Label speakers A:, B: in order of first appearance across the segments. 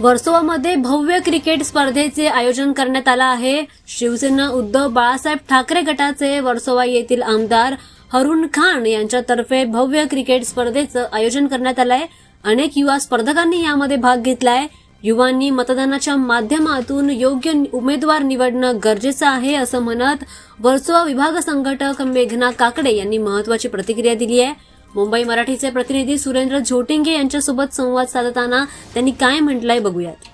A: वर्सोवामध्ये भव्य क्रिकेट स्पर्धेचे आयोजन करण्यात आलं आहे. शिवसेना उद्धव बाळासाहेब ठाकरे गटाचे वर्सोवा येथील आमदार हरुण खान यांच्यातर्फे भव्य क्रिकेट स्पर्धेचं आयोजन करण्यात आलं आहे अनेक युवा स्पर्धकांनी यामध्ये भाग घेतलाय. युवांनी मतदानाच्या माध्यमातून योग्य उमेदवार निवडणं गरजेचं आहे असं म्हणत वर्सोवा विभाग संघटक मेघना काकडे यांनी महत्वाची प्रतिक्रिया दिली आहे. मुंबई मराठीचे प्रतिनिधी सुरेंद्र झोटिंगे यांच्यासोबत संवाद साधताना त्यांनी काय म्हटलंय बघूयात.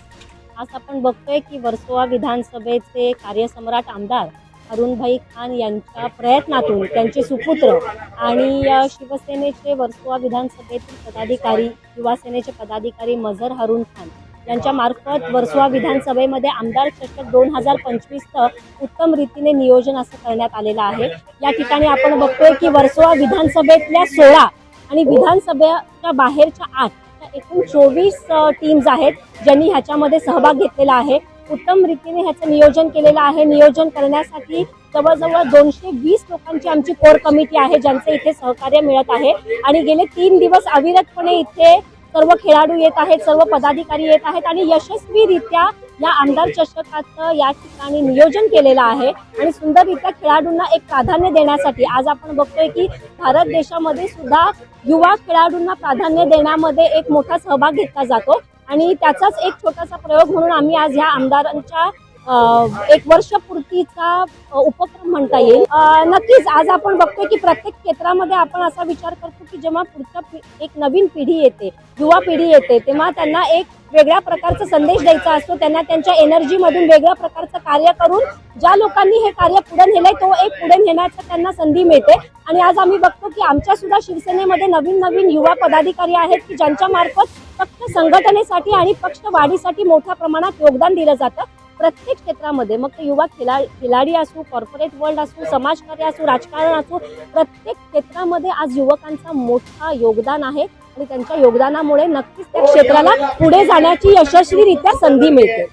B: आज आपण बघतोय की वर्सोवा विधानसभेचे कार्यसम्राट आमदार अरुणभाई खान यांच्या प्रयत्नातून त्यांचे सुपुत्र आणि शिवसेनेचे वर्सोवा विधानसभेतील पदाधिकारी युवासेनेचे पदाधिकारी मजर हरुण खान यांच्या मार्फत वर्सोवा विधानसभेमध्ये आमदार चषक दोन हजार पंचवीसचं उत्तम रीतीने नियोजन असं करण्यात आलेलं आहे. या ठिकाणी आपण बघतोय की वर्सोवा विधानसभेतल्या सोळा आणि विधानसभेच्या बाहेरच्या आठ एकूण चोवीस टीम्स आहेत ज्यांनी ह्याच्यामध्ये सहभाग घेतलेला आहे. उत्तम रीतीने ह्याचं नियोजन केलेलं आहे. नियोजन करण्यासाठी जवळजवळ दोनशे वीस लोकांची आमची कोर कमिटी आहे ज्यांचं इथे सहकार्य मिळत आहे. आणि गेले तीन दिवस अविरतपणे इथे सर्व खेळाडू येत आहेत सर्व पदाधिकारी येत आहेत आणि यशस्वीरित्या या आमदार चषकाचं या ठिकाणी नियोजन केलेलं आहे. आणि सुंदररित्या खेळाडूंना एक प्राधान्य देण्यासाठी आज आपण बघतोय की भारत देशामध्ये सुद्धा युवा खेळाडूंना प्राधान्य देण्यामध्ये एक मोठा सहभाग घेतला जातो. आणि त्याचाच एक छोटासा प्रयोग म्हणून आम्ही आज ह्या आमदारांच्या एक वर्षपूर्तीचा उपक्रम म्हणता येईल. नक्कीच आज आपण बघतोय की प्रत्येक क्षेत्रामध्ये आपण असा विचार करतो की जेव्हा पुढच्या एक नवीन पिढी येते युवा पिढी येते तेव्हा त्यांना एक वेगळ्या प्रकारचा संदेश द्यायचा असतो. त्यांना त्यांच्या एनर्जीमधून वेगळ्या प्रकारचं कार्य करून ज्या लोकांनी हे कार्य पुढे नेलंय तो एक पुढे नेण्याचं त्यांना संधी मिळते. आणि आज आम्ही बघतो की आमच्या सुद्धा शिवसेनेमध्ये नवीन नवीन युवा पदाधिकारी आहेत की ज्यांच्या मार्फत फक्त संघटनेसाठी आणि पक्ष वाढीसाठी मोठ्या प्रमाणात योगदान दिलं जातं. प्रत्येक क्षेत्रामध्ये मग ते युवा खेळा खिलाडी असो कॉर्पोरेट वर्ल्ड असो समाजकार्य असो राजकारण असो प्रत्येक क्षेत्रामध्ये आज युवकांचा मोठा योगदान आहे. आणि त्यांच्या योगदानामुळे नक्कीच त्या क्षेत्राला पुढे जाण्याची यशस्वीरित्या संधी मिळते.